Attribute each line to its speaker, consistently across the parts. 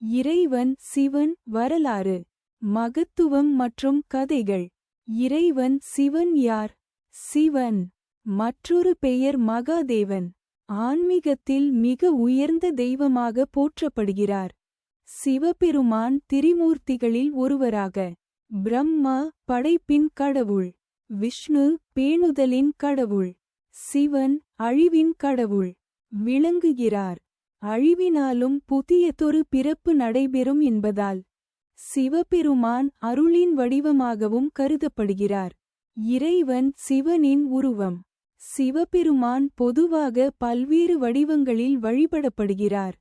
Speaker 1: இறைவன் சிவன் வரலாறு மகத்துவம் மற்றும் கதைகள். இறைவன் சிவன் யார்? சிவன் மற்றொரு பெயர் மகாதேவன். ஆன்மீகத்தில் மிக உயர்ந்த தெய்வமாக போற்றப்படுகிறார். சிவபெருமான் திரிமூர்த்திகளில் ஒருவராக. பிரம்மா படைப்பின் கடவுள். விஷ்ணு பேணுதலின் கடவுள். சிவன் அழிவின் கடவுள். விளங்குகிறார். அழிவினாலும் புதியதொரு பிறப்பு நடைபெறும் என்பதால் சிவபெருமான் அருளின் வடிவமாகவும் கருதப்படுகிறார். இறைவன் சிவனின் உருவம். சிவபெருமான் பொதுவாக பல்வேறு வடிவங்களில் வழிபடப்படுகிறார்.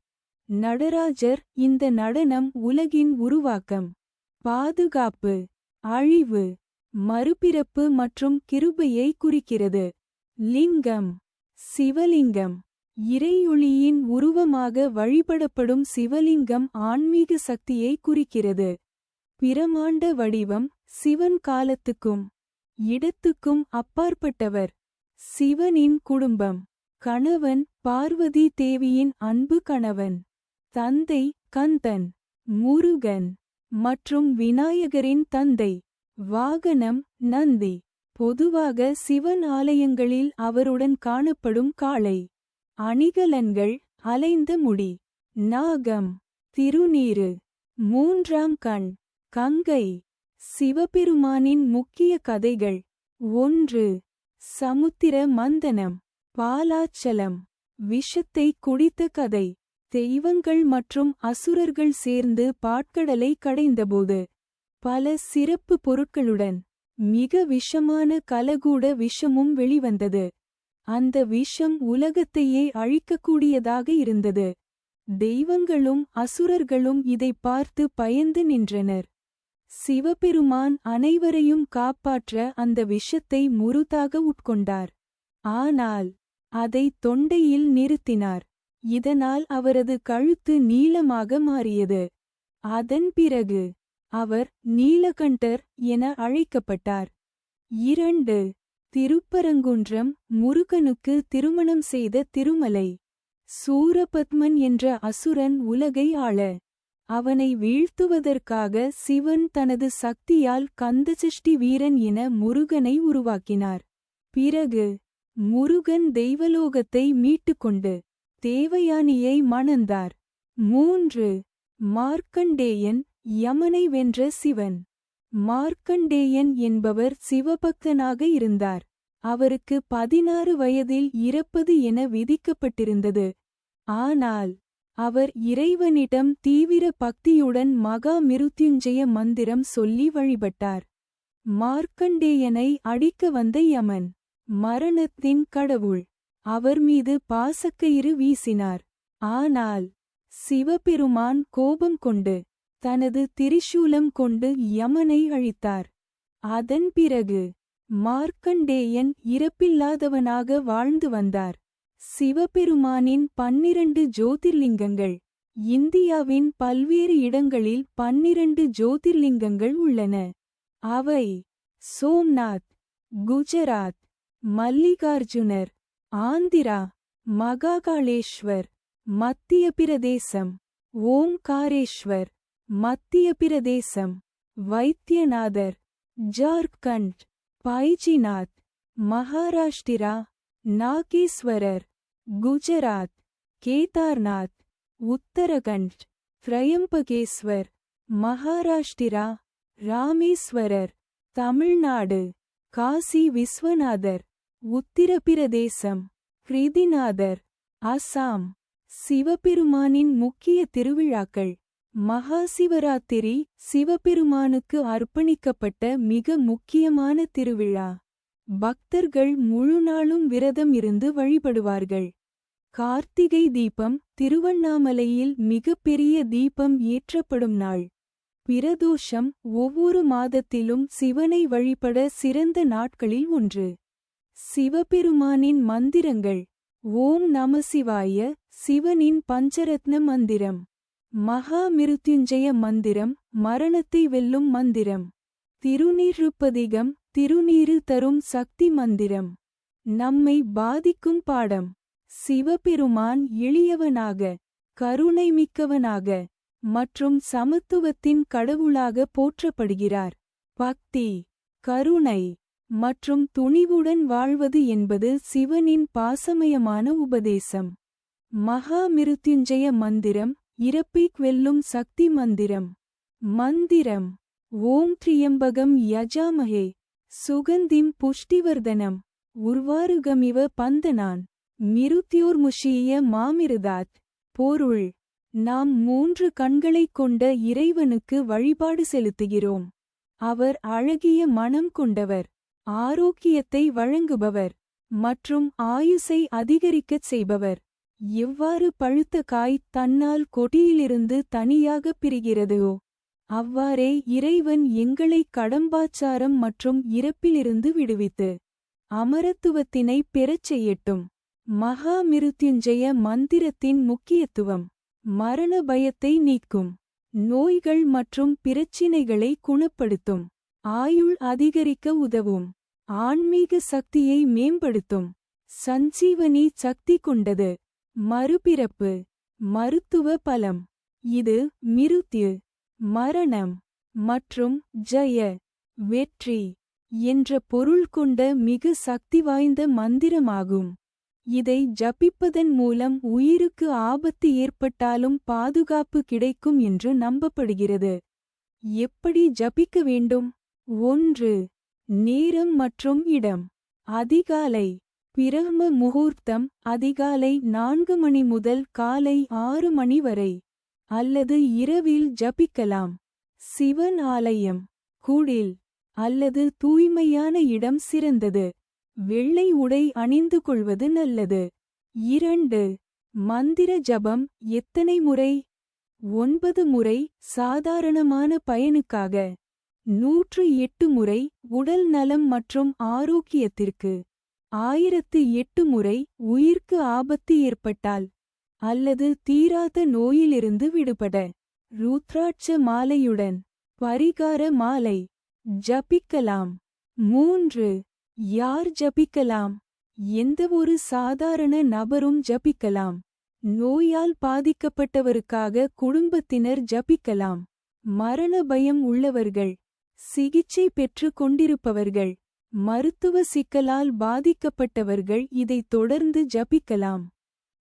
Speaker 1: நடராஜர் இந்த நடனம் உலகின் உருவாக்கம். பாதுகாப்பு அழிவு மறுபிறப்பு மற்றும் கிருபையை குறிக்கிறது. லிங்கம். சிவலிங்கம். இறையொளியின் உருவமாக வழிபடப்படும் சிவலிங்கம் ஆன்மீக சக்தியை குறிக்கிறது. பிரமாண்ட வடிவம் சிவன் காலத்துக்கும் இடத்துக்கும் அப்பாற்பட்டவர். சிவனின் குடும்பம். கணவன் பார்வதி தேவியின் அன்பு கணவன். தந்தை கந்தன். முருகன். மற்றும் விநாயகரின் தந்தை. வாகனம் நந்தி. பொதுவாக சிவன் ஆலயங்களில் அவருடன் காணப்படும் காளை. அணிகலன்கள் அலைந்த முடி. நாகம் திருநீரு மூன்றாம் கண் கங்கை. சிவபெருமானின் முக்கிய கதைகள். ஒன்று சமுத்திர மந்தனம் பாலாச்சலம். விஷத்தை குடித்த கதை. தெய்வங்கள் மற்றும் அசுரர்கள் சேர்ந்து பாட்கடலை கடைந்தபோது பல சிறப்பு பொருட்களுடன் மிக விஷமான கலகூட விஷமும் வெளிவந்தது. அந்த விஷம் உலகத்தையே அழிக்கக்கூடியதாக இருந்தது. தெய்வங்களும் அசுரர்களும் இதை பார்த்து பயந்து நின்றனர். சிவபெருமான் அனைவரையும் காப்பாற்ற அந்த விஷத்தை முருதாக உட்கொண்டார். ஆனால் அதை தொண்டையில் நிறுத்தினார். இதனால் அவரது கழுத்து நீளமாக மாறியது. அதன் பிறகு அவர் நீலகண்டர் என அழைக்கப்பட்டார். இரண்டு திருப்பரங்குன்றம் முருகனுக்கு திருமணம் செய்த திருமலை. சூரபத்மன் என்ற அசுரன் உலகை ஆள. அவனை வீழ்த்துவதற்காக சிவன் தனது சக்தியால் கந்தசஷ்டி வீரன் என முருகனை உருவாக்கினார். பிறகு முருகன் தெய்வலோகத்தை மீட்டுக்கொண்டு தேவயானியை மணந்தார். மூன்று மார்க்கண்டேயன் யமனை வென்ற சிவன். மார்க்கண்டேயன் என்பவர் சிவபக்தனாக இருந்தார். அவருக்கு பதினாறு வயதில் இறப்பது என விதிக்கப்பட்டிருந்தது. ஆனால் அவர் இறைவனிடம் தீவிர பக்தியுடன் மகா மிருத்யுஞ்சய மந்திரம் சொல்லி வழிபட்டார். மார்க்கண்டேயனை அடிக்க வந்த யமன் மரணத்தின் கடவுள் அவர் மீது பாசக்கயிறு வீசினார். ஆனால் சிவபெருமான் கோபம் கொண்டு தனது திரிசூலம் கொண்டு யமனை அழித்தார். அதன் பிறகு மார்க்கண்டேயன் இறப்பில்லாதவனாக வாழ்ந்து வந்தார். சிவபெருமானின் பன்னிரண்டு ஜோதிர்லிங்கங்கள். இந்தியாவின் பல்வேறு இடங்களில் பன்னிரண்டு ஜோதிர்லிங்கங்கள் உள்ளன. அவை சோம்நாத் குஜராத் மல்லிகார்ஜுனர் ஆந்திரா மகாகாளேஸ்வர் மத்திய பிரதேசம் ஓம்காரேஸ்வர் மத்திய பிரதேசம் வைத்தியநாதர் ஜார்க்கண்ட் பைஜிநாத் மகாராஷ்டிரா நாகேஸ்வரர் குஜராத் கேதார்நாத் உத்தரகண்ட் திரையம்பகேஸ்வர் மகாராஷ்டிரா ராமேஸ்வரர் தமிழ்நாடு காசி விஸ்வநாதர் உத்திரப்பிரதேசம் கிருதிநாதர் அசாம் சிவபெருமானின் முக்கிய திருவிழாக்கள். மகாசிவராத்திரி சிவபெருமானுக்கு அர்ப்பணிக்கப்பட்ட மிக முக்கியமான திருவிழா. பக்தர்கள் முழு நாளும் விரதம் இருந்து வழிபடுவார்கள். கார்த்திகை தீபம் திருவண்ணாமலையில் மிகப்பெரிய தீபம் ஏற்றப்படும் நாள். பிரதோஷம் ஒவ்வொரு மாதத்திலும் சிவனை வழிபட சிறந்த நாட்களில் ஒன்று. சிவபெருமானின் மந்திரங்கள். ஓம் நமசிவாய சிவனின் பஞ்சரத்ன மந்திரம். மகாமிருத்யுஞ்சய மந்திரம் மரணத்தை வெல்லும் மந்திரம். திருநீருப்பதிகம் திருநீரு தரும் சக்தி மந்திரம். நம்மை பாதிக்கும் பாடம். சிவபெருமான் எளியவனாக கருணை மிக்கவனாக மற்றும் சமத்துவத்தின் கடவுளாக போற்றப்படுகிறார். பக்தி கருணை மற்றும் துணிவுடன் வாழ்வது என்பது சிவனின் பாசமயமான உபதேசம். மகாமிருத்யுஞ்சய மந்திரம் இறப்பைக் வெல்லும் சக்தி மந்திரம். மந்திரம். ஓம் திரியம்பகம் யஜாமஹே சுகந்திம் புஷ்டிவர்தனம். உர்வாருகமிவ பந்தனான். மிருத்யோர்முஷிய மாமிருதாத். பொருள். நாம் மூன்று கண்களைக் கொண்ட இறைவனுக்கு வழிபாடு செலுத்துகிறோம். அவர் அழகிய மனம் கொண்டவர். ஆரோக்கியத்தை வழங்குபவர். மற்றும் ஆயுசை அதிகரிக்கச் செய்பவர். எவ்வாறு பழுத்த காய் தன்னால் கொடியிலிருந்து தனியாகப் பிரிகிறதோ அவ்வாறே இறைவன் எங்களை கடம்பாச்சாரம் மற்றும் இறப்பிலிருந்து விடுவித்து அமரத்துவத்தினை பெறச் செய்யட்டும். மகாமிருத்யுஞ்சய மந்திரத்தின் முக்கியத்துவம் மரண பயத்தை நீக்கும் நோய்கள் மற்றும் பிரச்சினைகளை குணப்படுத்தும் ஆயுள் அதிகரிக்க உதவும் ஆன்மீக சக்தியை மேம்படுத்தும் சஞ்சீவனி சக்தி கொண்டது. மறுபிறப்பு மருத்துவ பலம். இது மிருத்யு மரணம் மற்றும் ஜய வெற்றி என்ற பொருள் கொண்ட மிக சக்தி வாய்ந்த மந்திரமாகும். இதை ஜபிப்பதன் மூலம் உயிருக்கு ஆபத்து ஏற்பட்டாலும் பாதுகாப்பு கிடைக்கும் என்று நம்பப்படுகிறது. எப்படி ஜபிக்க வேண்டும்? ஒன்று நேரம் மற்றும் இடம். அதிகாலை பிரம்ம முகூர்த்தம் அதிகாலை நான்கு மணி முதல் காலை ஆறு மணி வரை அல்லது இரவில் ஜபிக்கலாம். சிவன் ஆலயம் கூடில் அல்லது தூய்மையான இடம் சிறந்தது. வெள்ளை உடை அணிந்து கொள்வது நல்லது. இரண்டு மந்திர ஜபம் எத்தனை முறை? ஒன்பது முறை சாதாரணமான பயனுக்காக. நூற்று எட்டு முறை உடல் நலம் மற்றும் ஆரோக்கியத்திற்கு. ஆயிரத்து எட்டு முறை உயிர்க்கு ஆபத்து ஏற்பட்டால் அல்லது தீராத நோயிலிருந்து விடுபட. ருத்ராட்ச மாலையுடன் பரிகார மாலை. ஜபிக்கலாம். மூன்று. யார் ஜபிக்கலாம்? எந்தவொரு சாதாரண நபரும் ஜபிக்கலாம். நோயால் பாதிக்கப்பட்டவருக்காக குடும்பத்தினர் ஜபிக்கலாம். மரண பயம் உள்ளவர்கள். சிகிச்சை பெற்று கொண்டிருப்பவர்கள். மருத்துவ சிக்கலால் பாதிக்கப்பட்டவர்கள் இதை தொடர்ந்து ஜபிக்கலாம்.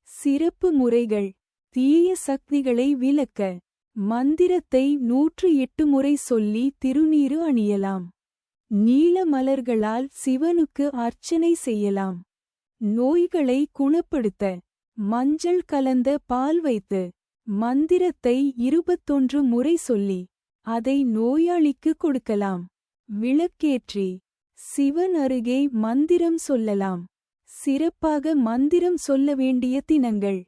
Speaker 1: சிறப்பு முறைகள். தீய சக்திகளை விலக்க மந்திரத்தை நூற்று எட்டு முறை சொல்லி திருநீரு அணியலாம். நீல மலர்களால் சிவனுக்கு அர்ச்சனை செய்யலாம். நோய்களை குணப்படுத்த. மஞ்சள் கலந்த பால் வைத்து. மந்திரத்தை இருபத்தொன்று முறை சொல்லி. அதை நோயாளிக்கு கொடுக்கலாம். விளக்கேற்றி. சிவன் அருகே மந்திரம் சொல்லலாம். சிறப்பாக மந்திரம் சொல்ல வேண்டிய தினங்கள்.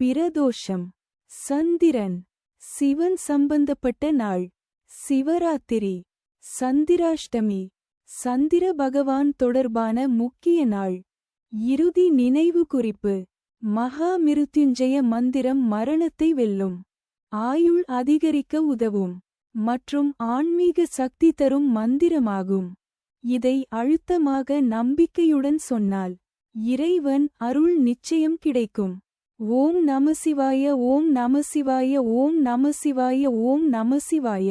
Speaker 1: பிரதோஷம். சந்திரன். சிவன் சம்பந்தப்பட்ட நாள். சிவராத்திரி. சந்திராஷ்டமி. சந்திர பகவான் தொடர்பான முக்கிய நாள். இறுதி நினைவு குறிப்பு. மகா மிருத்யுஞ்சய மந்திரம் மரணத்தை வெல்லும். ஆயுள் அதிகரிக்க உதவும். மற்றும் ஆன்மீக சக்தி தரும் மந்திரமாகும். இதை அழுத்தமாக நம்பிக்கையுடன் சொன்னால் இறைவன் அருள் நிச்சயம் கிடைக்கும். ஓம் நமசிவாய ஓம் நமசிவாய ஓம் நமசிவாய ஓம் நமசிவாய